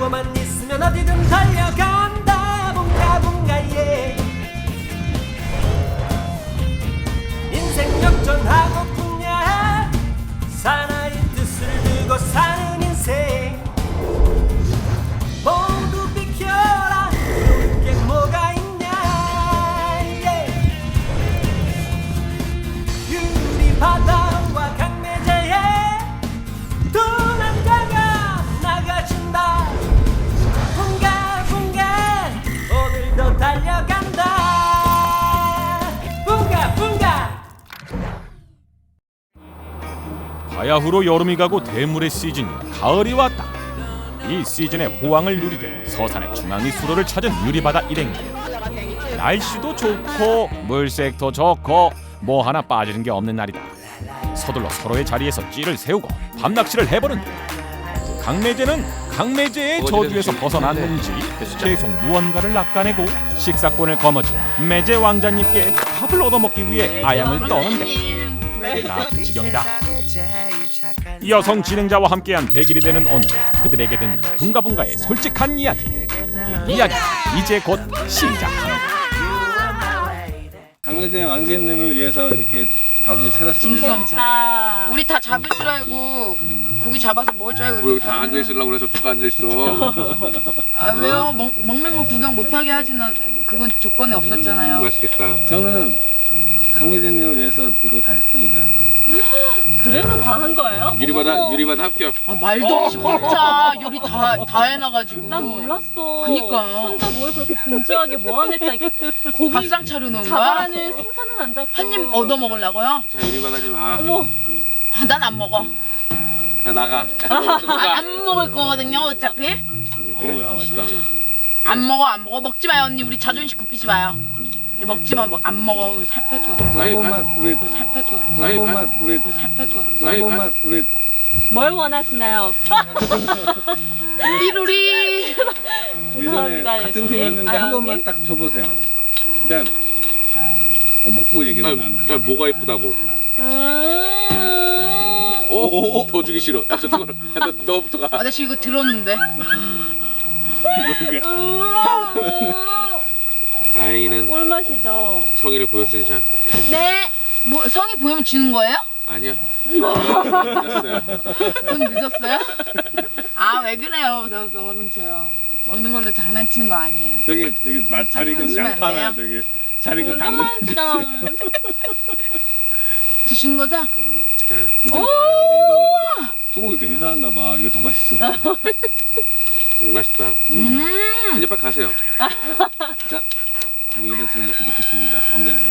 누워만 있으면 어디든 달려간 바야흐로 여름이 가고 대물의 시즌 가을이 왔다. 이 시즌의 호황을 누리듯 서산의 중앙리 수로를 찾은 유리바다 일행들. 날씨도 좋고 물색도 좋고 뭐 하나 빠지는 게 없는 날이다. 서둘러 서로의 자리에서 찌를 세우고 밤낚시를 해보는데 강매제는 강매제의 저주에서 벗어났는지 계속 무언가를 낚아내고 식사권을 거머쥔 매제 왕자님께 밥을 얻어먹기 위해 아양을 떠는데 나그 지경이다. 여성 진행자와 함께한 대길이 되는 오늘 그들에게 듣는 분가분가의 솔직한 이야기 그 이야기 이제 곧 시작합니다 강매제 왕제님을 위해서 이렇게 밥을 차렸습니다. 진짜. 우리 다 잡을 줄 알고 고기 잡아서 먹을 줄 알고 뭐 여기 다 앉아 있으려고 그래서 쭉 앉아 있어. 아 왜요? 먹, 먹는 거 구경 못하게 하지는 그건 조건에 없었잖아요 맛있겠다. 저는 강매제님을 위해서 이걸 다 했습니다. 그래서 다 한 거예요? 유리바다 유리바다 합격. 아 말도 없이 진짜 요리 다, 다 해놔가지고 난 몰랐어. 그니까. 혼자 뭘 그렇게 분주하게 뭐 안 했다. 고기 밥상 차려놓은 거야? 잡아라는 생선은 안 잡고. 한 입 얻어 먹으려고요? 자 유리바다님 아, 어머, 아, 난 안 먹어 야, 나가. 아, 안 먹을 거거든요 어차피 오야 맛있다. 안 먹어 안 먹어 먹지 마요 언니 우리 자존심 굽히지 마요 먹지 마, 먹- 안 먹어 살 뺄 거야 한 번만 우리 살 뺄 거야 한 번만 우리 살 뺄 거야 한 번만 우리 뭘 원하시나요? 삐루리 예전에 죄송합니다, 같은 예수님. 팀이었는데 아, 한 번만 여기? 딱 줘보세요. 일단 어, 먹고 얘기를 야, 나눠. 야 뭐가 예쁘다고. 음. 오, 더 주기 싫어. 야, 저 야, 너 너부터 가. 아, 나 지금 이거 들었는데 다행히는 꿀맛이죠. 성의를 보였으니 자. 네. 뭐 성이 보이면 주는 거예요? 아니야. 됐어요. 좀 늦었어요? 아 왜 그래요 저 너무 저요 먹는 걸로 장난치는 거 아니에요 저기 여기 마- 잘 익은 주면 안 양파나 저기 잘 익은 당근 맛있다. 저 주는 거죠? 자, 소고기 괜찮았나 봐. 이거 더 맛있어. 음, 맛있다. 음 이제 빨리 가세요. 자, 제가 이렇게 넣겠습니다. 왕자님.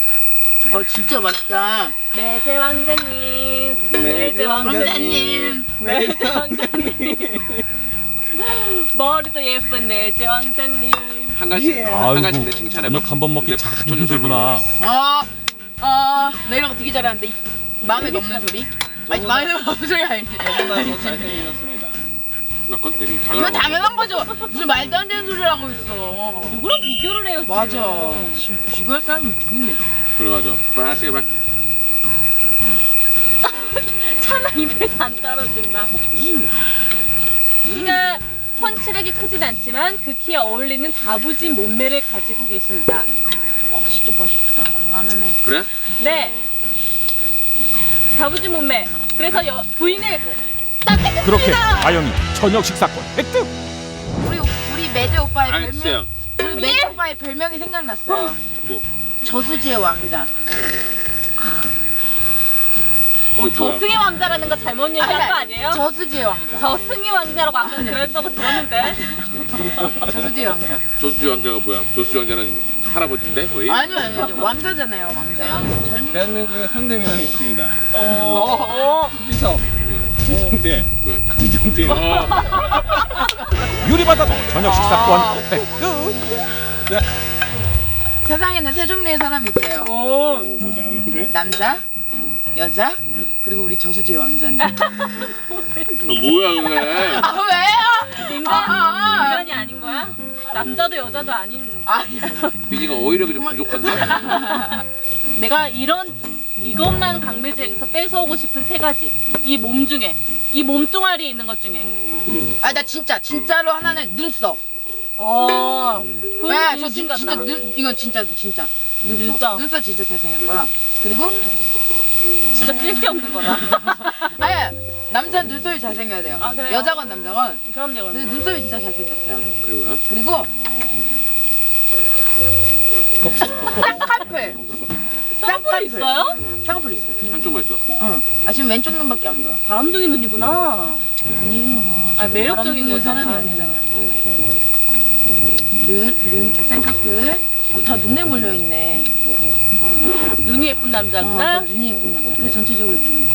어 진짜 맛있다 매제 왕자님. 매제 왕자님. 매제 왕자님. 머리도 예쁜 매제 왕자님. 한 가지 예. 한 가지 내 칭찬해. 저녁 한번 먹기 내참 힘들구나 아, 아, 나 이런 거 되게 잘하는데 이- 마음에 없는 소리? 아니 마음에 없는 소리 잘생기셨습니다. 나건 되게 이건 당연한 거. 당연한 거죠 무슨 말도 안 되는 소리를 하고 있어 누구랑 비교를 해요? 지금? 맞아 지금 비교할 사람이 누군데 그래 맞아. 빨리 하세요 빨리. 차나 입에서 안 떨어진다. 키가 펀치력이 크진 않지만 그 키에 어울리는 다부진 몸매를 가지고 계십니다. 어 진짜 맛있다 라면에 그래? 네. 다부진 몸매. 그래서 여, 부인을 그렇게 아영이 저녁 식사권 획득 우리 우리 매제 오빠의 별명 알겠어요. 우리 매제 오빠의 별명이 생각났어요 뭐? 저수지의 왕자 어? 저승의 왕자라는 거 잘못 얘기한 아니, 거 아니에요? 저수지의 왕자 저승의 왕자라고 아까 그랬다고 들었는데. 저수지의 왕자 조수주 왕자가 뭐야? 조수주 왕자는 할아버지인데 거의? 아니요 아니요 아니요. 왕자잖아요 왕자 대한민국에 3대 명이 있습니다. 어, 수지석, 이성재, 네. 강정재. 어, 유리바다도 저녁 식사권 획득 세상에는 세 종류의 사람이 있어요 오. 오, 뭐 나오는데? 남자 여자 그리고 우리 저수지의 왕자님 어, 뭐야 그게? 아 왜요? 인간, 아, 아, 아. 인간이 아닌 거야? 남자도 여자도 아닌. 아니 민이가 어휘력이 좀 부족한데? 내가 이런 이것만 강매제에서 뺏어오고 싶은 세 가지 이 몸 중에 이 몸뚱아리에 있는 것 중에. 아 나 진짜 진짜로 하나는 눈썹. 어. 그건 네, 저 진심 진, 진짜 같다. 눈 이건 진짜 진짜 눈썹 눈썹. 눈썹 진짜 잘생겼고요. 그리고 진짜 쓸데없는 거다. 아니 남자 눈썹이 잘생겨야 돼요. 아, 그래요? 여자건 남자건 그럼요, 근데 그럼요. 눈썹이 진짜 잘생겼어요. 그리고요? 그리고 쌍꺼풀 쌍꺼풀 있어요? 쌍꺼풀 있어. 한쪽만 있어. 응. 아 지금 왼쪽 눈밖에 안 보여. 바람둥이 눈이구나. 아니요. 아, 매력적인 거죠. 사람이 바람둥이. 아니잖아요. 눈, 눈, 쌍꺼풀. 어, 다 눈에 몰려 있네. 눈이 예쁜 아, 남자구나. 눈이 예쁜 남자. 근데 전체적으로 눈.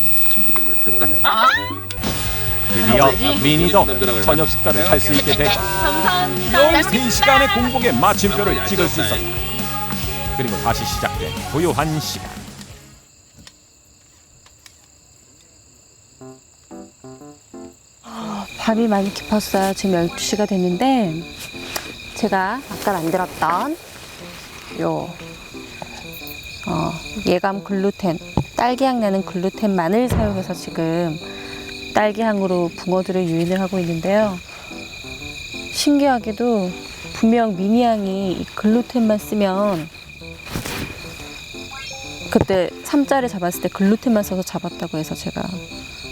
드디어 뭐지? 미니도 저녁 식사를 할 수 있게 됐고 감사합니다. 열 3시간의 공복에 마침표를 찍을 수 있었다. 그리고 다시 시작된 고요한 시간. 밤이 많이 깊었어요. 지금 12시가 됐는데 제가 아까 만들었던 요 어, 예감 글루텐 딸기향 나는 글루텐만을 사용해서 지금 딸기향으로 붕어들을 유인을 하고 있는데요. 신기하게도 분명 미니향이 이 글루텐만 쓰면 그때 삼자를 잡았을 때 글루텐만 써서 잡았다고 해서 제가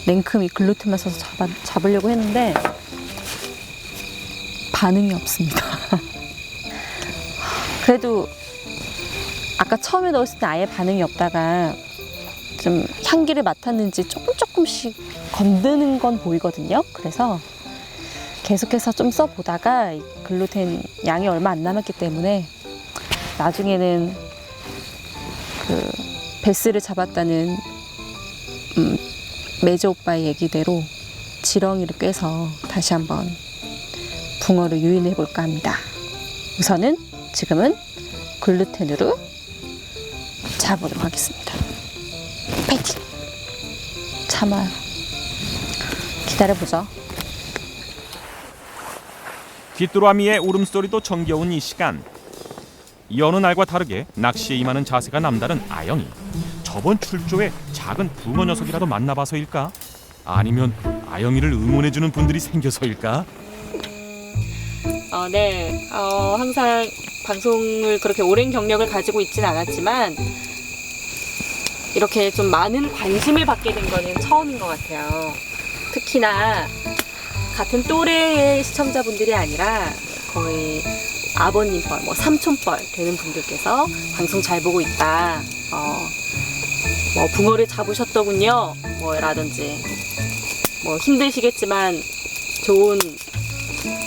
냉큼이 글루텐만 써서 잡아, 잡으려고 했는데 반응이 없습니다. 그래도 아까 처음에 넣었을 때 아예 반응이 없다가 좀 향기를 맡았는지 조금 조금씩 건드는 건 보이거든요. 그래서 계속해서 좀 써보다가 이 글루텐 양이 얼마 안 남았기 때문에 나중에는 그 베스를 잡았다는 음, 매저 오빠의 얘기대로 지렁이를 꿰서 다시 한번 붕어를 유인해 볼까 합니다. 우선은 지금은 글루텐으로 잡아보도록 하겠습니다. 파이팅! 참아요. 기다려보죠. 귀뚜라미의 울음소리도 정겨운 이 시간. 여느 날과 다르게 낚시에 임하는 자세가 남다른 아영이 저번 출조에 작은 붕어 녀석이라도 만나봐서일까? 아니면 아영이를 응원해주는 분들이 생겨서일까? 어, 네. 어, 항상 방송을 그렇게 오랜 경력을 가지고 있지는 않았지만 이렇게 좀 많은 관심을 받게 된 거는 처음인 것 같아요. 특히나 같은 또래의 시청자분들이 아니라 거의 아버님 뻘, 뭐 삼촌 뻘 되는 분들께서 방송 잘 보고 있다. 어, 뭐 붕어를 잡으셨더군요. 뭐라든지 뭐 힘드시겠지만 좋은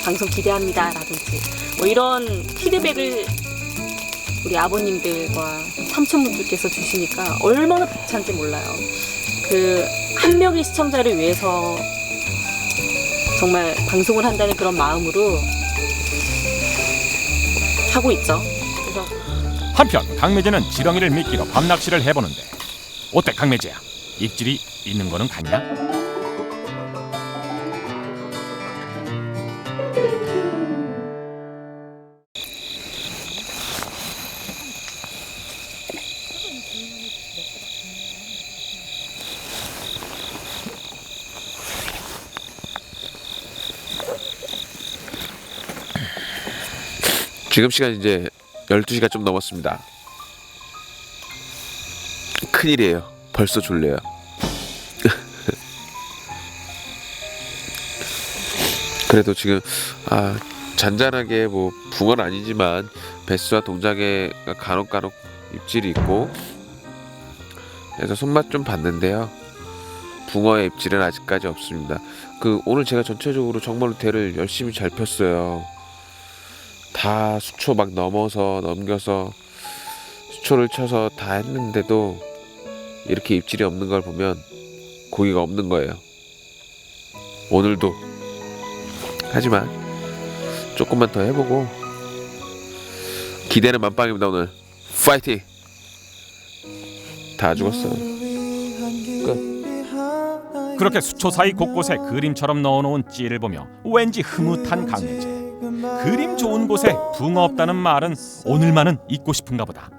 방송 기대합니다. 라든지 뭐 이런 피드백을 우리 아버님들과 삼촌분들께서 주시니까 얼마나 벅찬지 몰라요. 그 한 명의 시청자를 위해서 정말 방송을 한다는 그런 마음으로 하고 있죠. 한편 강매제는 지렁이를 미끼로 밤낚시를 해보는데 어때 강매제야? 입질이 있는 거는 같냐? 지금 시간 이제 12시가 좀 넘었습니다. 큰일이에요. 벌써 졸려요. 그래도 지금 아 잔잔하게 뭐 붕어는 아니지만 베스와 동작에 간혹간혹 입질이 있고 그래서 손맛 좀 봤는데요. 붕어의 입질은 아직까지 없습니다. 그 오늘 제가 전체적으로 정말로 대를 열심히 잘 폈어요. 다 수초 막 넘어서 넘겨서 수초를 쳐서 다 했는데도 이렇게 입질이 없는 걸 보면 고기가 없는 거예요. 오늘도. 하지만 조금만 더 해보고 기대는 만빵입니다 오늘. 파이팅! 다 죽었어요. 그렇게 수초 사이 곳곳에 그림처럼 넣어놓은 찌를 보며 왠지 흐뭇한 강매제. 그림 좋은 곳에 붕어 없다는 말은 오늘만은 잊고 싶은가 보다.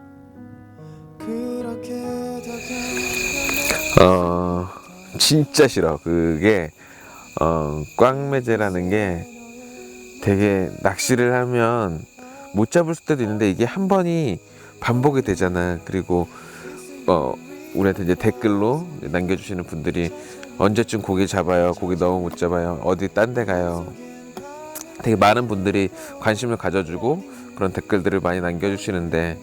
어 진짜 싫어 그게 어, 꽝매제라는 게 되게 낚시를 하면 못 잡을 때도 있는데 이게 한 번이 반복이 되잖아. 그리고 어 우리한테 이제 댓글로 남겨주시는 분들이 언제쯤 고기 잡아요? 고기 너무 못 잡아요. 어디 딴 데 가요? 되게 많은 분들이 관심을 가져주고 그런 댓글들을 많이 남겨주시는데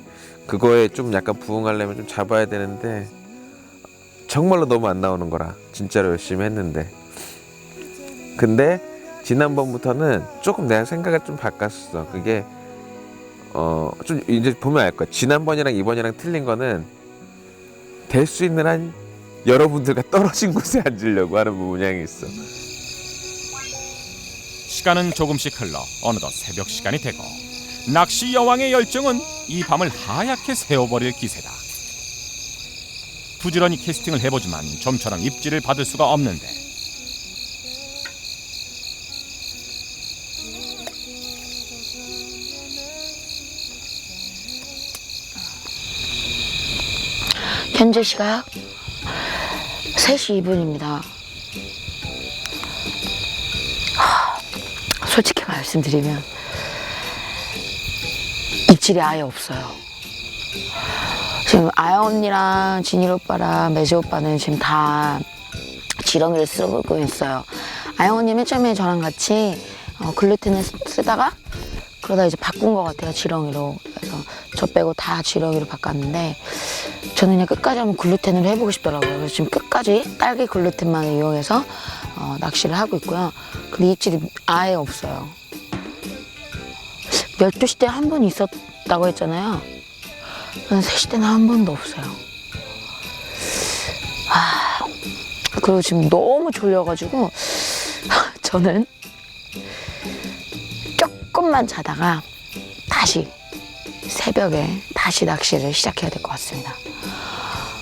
그거에 좀 약간 부응하려면 좀 잡아야 되는데 정말로 너무 안 나오는 거라 진짜로 열심히 했는데. 근데 지난번부터는 조금 내가 생각을 좀 바꿨어. 그게 어 좀 이제 보면 알 거야. 지난번이랑 이번이랑 틀린 거는 될 수 있는 한 여러분들과 떨어진 곳에 앉으려고 하는 모양이 있어 시간은 조금씩 흘러 어느덧 새벽 시간이 되고 낚시 여왕의 열정은 이 밤을 하얗게 세워버릴 기세다. 부지런히 캐스팅을 해보지만 좀처럼 입질을 받을 수가 없는데 현재 시각 3시 2분입니다. 말씀드리면 입질이 아예 없어요. 지금 아야 언니랑 진일 오빠랑 매지 오빠는 지금 다 지렁이를 쓰고 있어요. 아야 언니 맨 처음에 저랑 같이 어, 글루텐을 쓰- 쓰다가 그러다 이제 바꾼 것 같아요 지렁이로. 그래서 저 빼고 다 지렁이로 바꿨는데 저는 그냥 끝까지 한번 글루텐으로 해보고 싶더라고요. 그래서 지금 끝까지 딸기 글루텐만을 이용해서 어, 낚시를 하고 있고요. 근데 입질이 아예 없어요. 12시 때 한 번 있었다고 했잖아요. 저는 3시 때는 한 번도 없어요. 아, 그리고 지금 너무 졸려가지고 저는 조금만 자다가 다시 새벽에 다시 낚시를 시작해야 될 것 같습니다.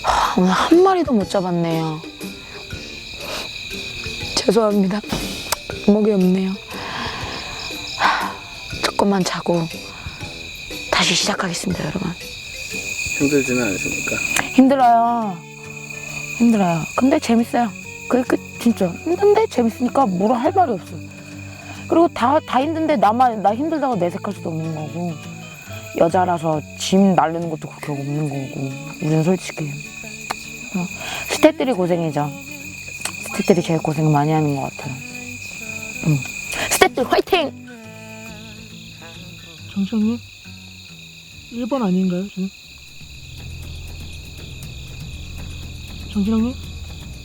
하, 오늘 한 마리도 못 잡았네요. 죄송합니다. 목이 없네요. 하, 조금만 자고 다시 시작하겠습니다, 여러분. 힘들지는 않으십니까? 힘들어요. 힘들어요. 근데 재밌어요. 그게 끝, 진짜. 힘든데 재밌으니까 뭐라 할 말이 없어요. 그리고 다, 다 힘든데 나만, 나 힘들다고 내색할 수도 없는 거고. 여자라서 짐 날리는 것도 그렇게 없는 거고. 우리는 솔직히. 어, 스태프들이 고생이죠. 스태프들이 제일 고생 많이 하는 것 같아요. 응. 스태프들 화이팅! 정장님 1번 아닌가요 지금? 정진영님?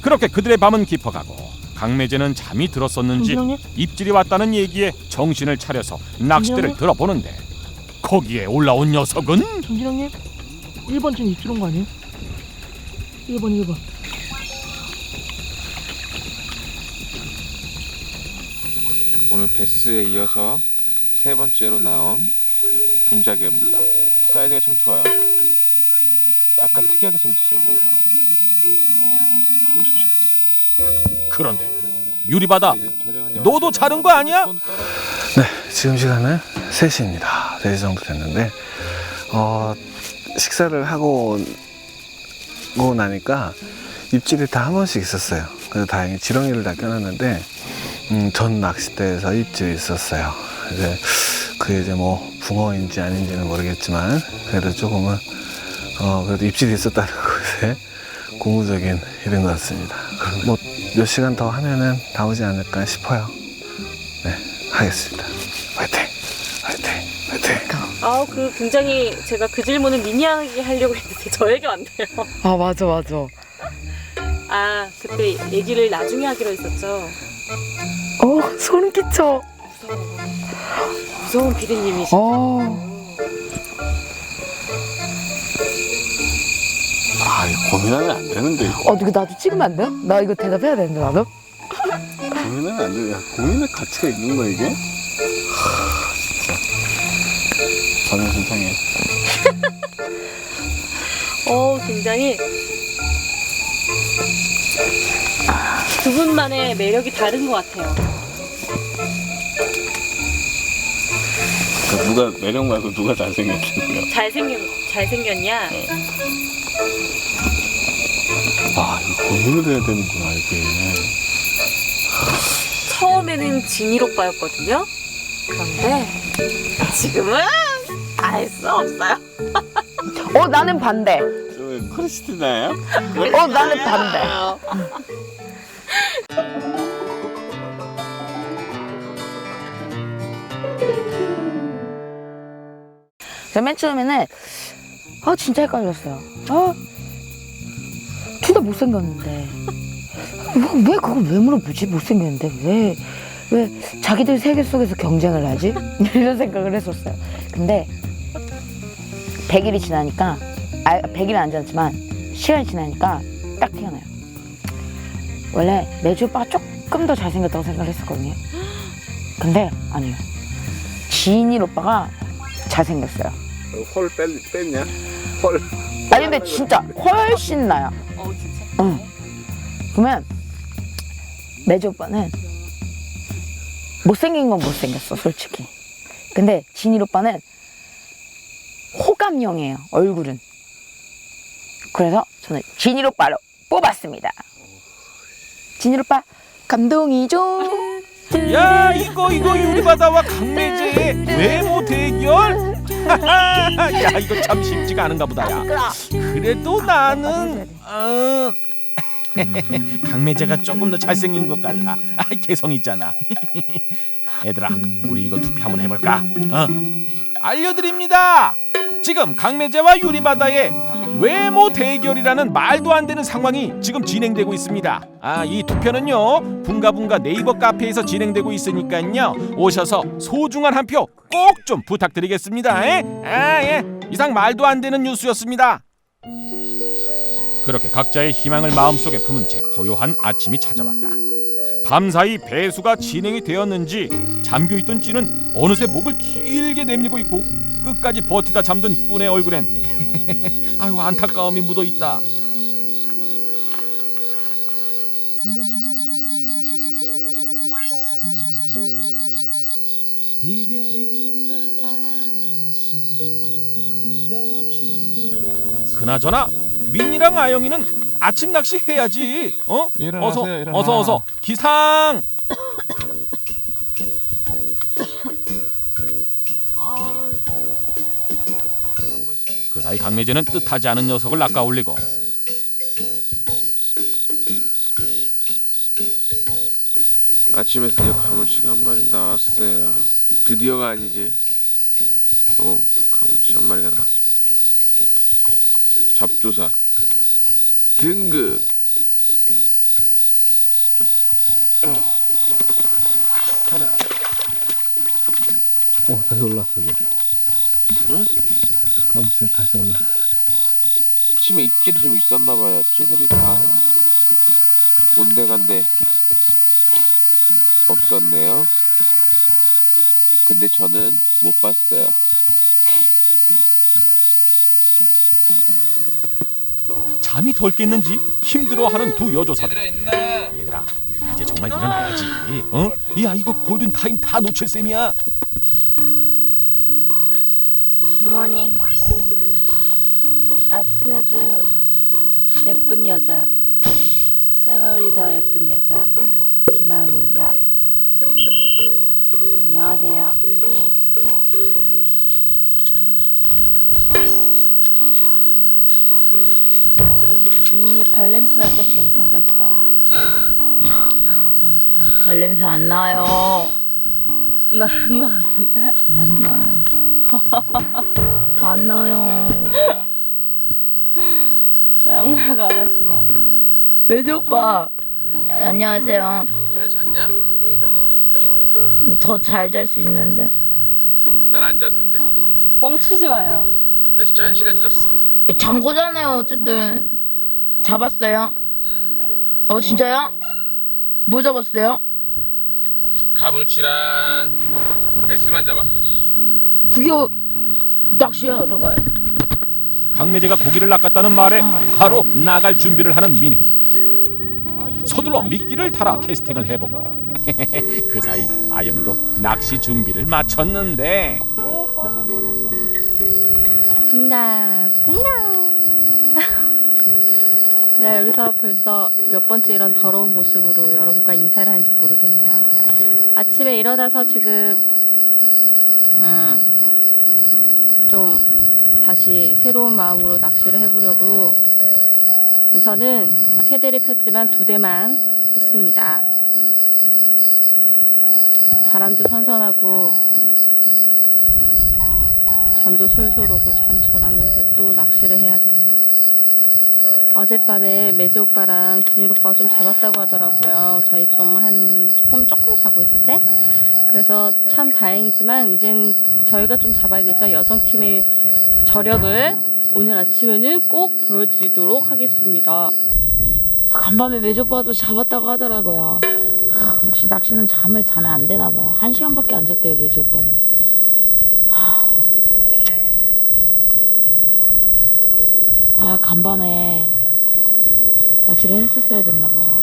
그렇게 그들의 밤은 깊어가고 강매제는 잠이 들었었는지 정진영님? 입질이 왔다는 얘기에 정신을 차려서 낚싯대를? 들어보는데 거기에 올라온 녀석은 정진영님? 1번 지금 입질 온거 아니에요? 1번 1번 오늘 베스에 이어서 세 번째로 나온 동작입니다. 사이즈가 참 좋아요. 약간 특이하게 생겼어요. 보이시죠? 그런데 유리바다 너도 자른 거 아니야? 네, 지금 시간은 3시입니다. 3시 정도 됐는데, 어, 식사를 하고 고 나니까 입질이 다 한 번씩 있었어요. 그래서 다행히 지렁이를 다 껴놨는데, 음, 전 낚싯대에서 입질이 있었어요. 이제 그게 이제 뭐 붕어인지 아닌지는 모르겠지만, 그래도 조금은, 어, 그래도 입질이 있었다는 것에 고무적인 일인 것 같습니다. 뭐 몇 시간 더 하면은 나오지 않을까 싶어요. 네, 하겠습니다. 화이팅! 화이팅! 화이팅! 아우 그 굉장히 제가 그 질문을 미니하게 하려고 했는데 저에게 왔네요. 아, 맞아, 맞아. 아 그때 얘기를 나중에 하기로 했었죠. 어, 소름 끼쳐. 무서운 피디님이시. 어. 아, 이거 고민하면 안 되는데, 이거. 어, 이거 나도 찍으면 안 돼요? 나 이거 대답해야 되는데, 나도? 고민하면 안 돼. 야, 고민의 가치가 있는 거야, 이게? 하, 진짜. 저는 세상에. 어 굉장히 두 분만의 매력이 다른 것 같아요. 그러니까 누가 매력 말고 누가 잘생겼다는 거야. 잘생겼 잘생겼냐? 아, 이거 고민을 해야 되는구나, 이게. 처음에는 진일 오빠였거든요. 그런데 지금은 알 수 없어요. 어 나는 반대. 저 크리스티나예요? 어 나는 반대. 맨 처음에는 아 진짜 헷갈렸어요. 아 둘 다 못생겼는데 뭐, 왜 그걸 왜 물어보지? 못생겼는데 왜 왜 자기들 세계 속에서 경쟁을 하지? 이런 생각을 했었어요. 근데 100일이 지나니까 아 100일은 안 지났지만 시간이 지나니까 딱 튀어나요. 원래 매주 오빠가 조금 더 잘생겼다고 생각을 했었거든요. 근데 아니에요. 지인일 오빠가 잘생겼어요. 홀 뺐, 뺐냐? 홀. 아니 근데 진짜 훨씬 나요. 어 진짜? 응. 보면 매주 오빠는 못생긴 건 못생겼어 솔직히. 근데 진일 오빠는 호감형이에요 얼굴은. 그래서 저는 진일 오빠로 뽑았습니다. 진일 오빠 감동이죠. 야 이거 이거 유리바다와 강매제의 외모 대결 야 이거 참 쉽지가 않은가 보다야. 그래도 나는 어... 강매제가 조금 더 잘생긴 것 같아. 아, 개성 있잖아. 얘들아 우리 이거 투표 한번 해볼까? 어? 알려드립니다. 지금 강매제와 유리바다의 외모 대결이라는 말도 안 되는 상황이 지금 진행되고 있습니다. 아, 이 투표는요. 붕가붕가 네이버 카페에서 진행되고 있으니까요. 오셔서 소중한 한 표 꼭 좀 부탁드리겠습니다. 에? 아, 예. 이상 말도 안 되는 뉴스였습니다. 그렇게 각자의 희망을 마음속에 품은 채 고요한 아침이 찾아왔다. 밤사이 배수가 진행이 되었는지 잠겨 있던 찌는 어느새 목을 길게 내밀고 있고 끝까지 버티다 잠든 꾼의 얼굴엔 아유 안타까움이 묻어 있다. 그나저나 민이랑 아영이는 아침 낚시 해야지. 어? 일어나세요, 어서 일어나. 어서 어서 기상. 그 사이 강매제는 뜻하지 않은 녀석을 낚아 올리고 아침에 드디어 가물치가 한 마리 나왔어요. 드디어가 아니지. 겨우 가물치 한 마리가 나왔습니다. 잡조사 등급 오, 다시 올랐어. 저. 응? 지금 다시 올랐어. 아침에 입질이 좀 있었나 봐요. 찌들이 다 온데간데 없었네요. 근데 저는 못 봤어요. 잠이 덜 깼는지 힘들어하는 두 여조사. 얘들아 이제 정말 일어나야지. 어? 야 이거 골든 타임 다 놓칠 셈이야. 굿모닝. 아침에도 예쁜 여자, 쌩얼리다 예쁜 여자 김아영입니다. 안녕하세요. 이 발냄새 날 것처럼 생겼어. 발냄새 안 나요. 나는 거 같은데? 안 나요. 안 나요. 양말가 안 하시나? 매주 오빠. 안녕하세요. 잘 잤냐? 더 잘 잘 수 있는데. 난 안 잤는데. 뻥치지 마요. 나 진짜 한 시간 잤어. 잔 거잖아요. 어쨌든 잡았어요. 어 진짜요? 뭐 잡았어요? 가물치랑 베스만 잡았어. 그게 어- 낚시하러 가요. 강매제가 고기를 낚았다는 말에 바로 나갈 준비를 하는 민희. 서둘러 미끼를 달아 캐스팅을 해보고 그 사이 아영이도 낚시 준비를 마쳤는데 붕가 붕가 네, 여기서 벌써 몇 번째 이런 더러운 모습으로 여러분과 인사를 하는지 모르겠네요. 아침에 일어나서 지금 음, 좀 다시 새로운 마음으로 낚시를 해보려고 우선은 세 대를 폈지만 두 대만 했습니다. 바람도 선선하고 잠도 솔솔 오고 참 좋았는데 또 낚시를 해야 되네. 어젯밤에 매즈 오빠랑 진일 오빠가 좀 잡았다고 하더라고요. 저희 좀 한 조금 조금 자고 있을 때. 그래서 참 다행이지만 이젠 저희가 좀 잡아야겠죠. 여성팀의 저력을 오늘 아침에는 꼭 보여드리도록 하겠습니다. 간밤에 매조빠도 잡았다고 하더라고요. 하, 역시 낚시는 잠을 자면 안 되나 봐요. 한 시간밖에 안 잤대요 매조 오빠는. 하. 아 간밤에 낚시를 했었어야 됐나 봐요.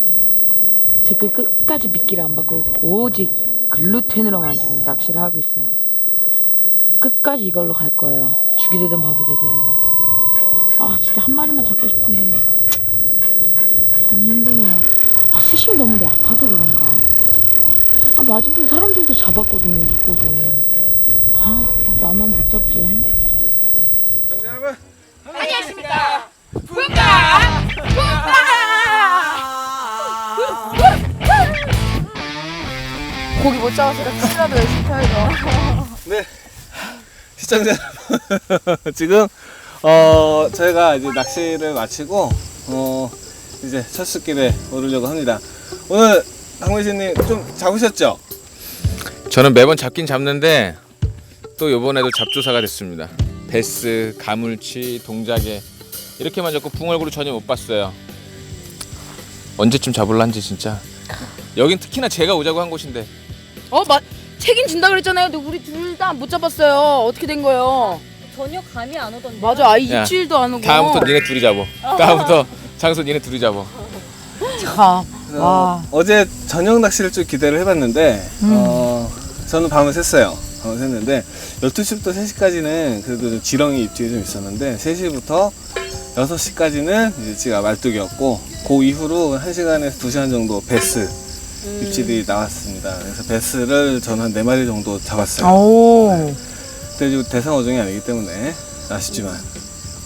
지금 끝까지 미끼를 안 받고 오직 글루텐으로만 지금 낚시를 하고 있어요. 끝까지 이걸로 갈 거예요. 죽이 되든 밥이 되든. 아 진짜 한 마리만 잡고 싶은데. 참 힘드네요. 아, 수심이 너무 얕아서 그런가. 아, 맞은편 사람들도 잡았거든요, 물고기. 아, 나만 못 잡지. 여러분 고기 못 잡아서 큰일라도 열심히 타야죠. 네 시청자 여러분 지금 어 저희가 이제 낚시를 마치고 어 이제 첫 숲길에 오르려고 합니다 오늘 강민씨님 좀 잡으셨죠? 저는 매번 잡긴 잡는데 또 이번에도 잡조사가 됐습니다. 베스, 가물치, 동작에 이렇게만 잡고 붕어얼굴을 전혀 못 봤어요. 언제쯤 잡을란지 진짜. 여긴 특히나 제가 오자고 한 곳인데 어, 맞, 책임진다 그랬잖아요. 근데 우리 둘 다 못 잡았어요. 어떻게 된 거예요? 전혀 감이 안 오던데. 맞아, 아이 야, 입질도 안 오고. 다음부터 니네 둘이 잡어. 다음부터 장소 니네 둘이 잡어. 참. 와. 어제 저녁 낚시를 좀 기대를 해봤는데 어 저는 밤을 샜어요 밤을 샜는데 12시부터 3시까지는 그래도 좀 지렁이 입질이 좀 있었는데 3시부터 6시까지는 이제 제가 말뚝이었고 그 이후로 1시간에서 2시간 정도 베스 입질이 나왔습니다 그래서 베스를 저는 한 4마리 정도 잡았어요 오. 그때 지금 대상 어종이 아니기 때문에 아쉽지만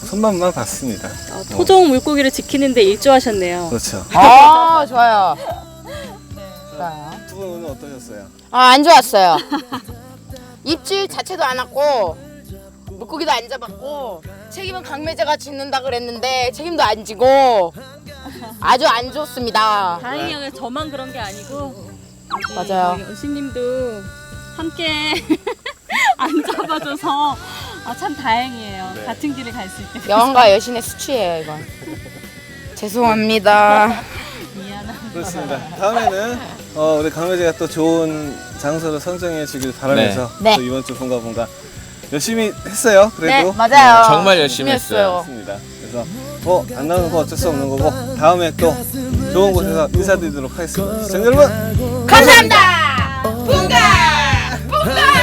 손맛만 봤습니다 어, 토종 물고기를 지키는데 일조하셨네요. 그렇죠 아, 좋아요. 좋아요. 두 분은 어떠셨어요? 아, 안 좋았어요. 입질 자체도 안 왔고, 물고기도 안 잡았고, 책임은 강매제가 짓는다 그랬는데, 책임도 안 지고, 아주 안 좋습니다. 다행이에요. 저만 그런 게 아니고 맞아요. 여신님도 함께 안 잡아줘서 아, 참 다행이에요. 같은 길을 갈 수 있게. 여왕과 여신의 수치예요, 이건. 죄송합니다. 미안합니다. 그렇습니다. 다음에는 어, 우리 강매제가 또 좋은 장소를 선정해 주길 바라면서 네. 또 이번 주 본가 본가 열심히 했어요. 그래도 맞아요. 정말 열심히 했어요. 했습니다. 그래서 뭐 안 나오는 거 어쩔 수 없는 거고 다음에 또 좋은 곳에서 인사드리도록 하겠습니다. 시청자 여러분 감사합니다. bunga! bunga!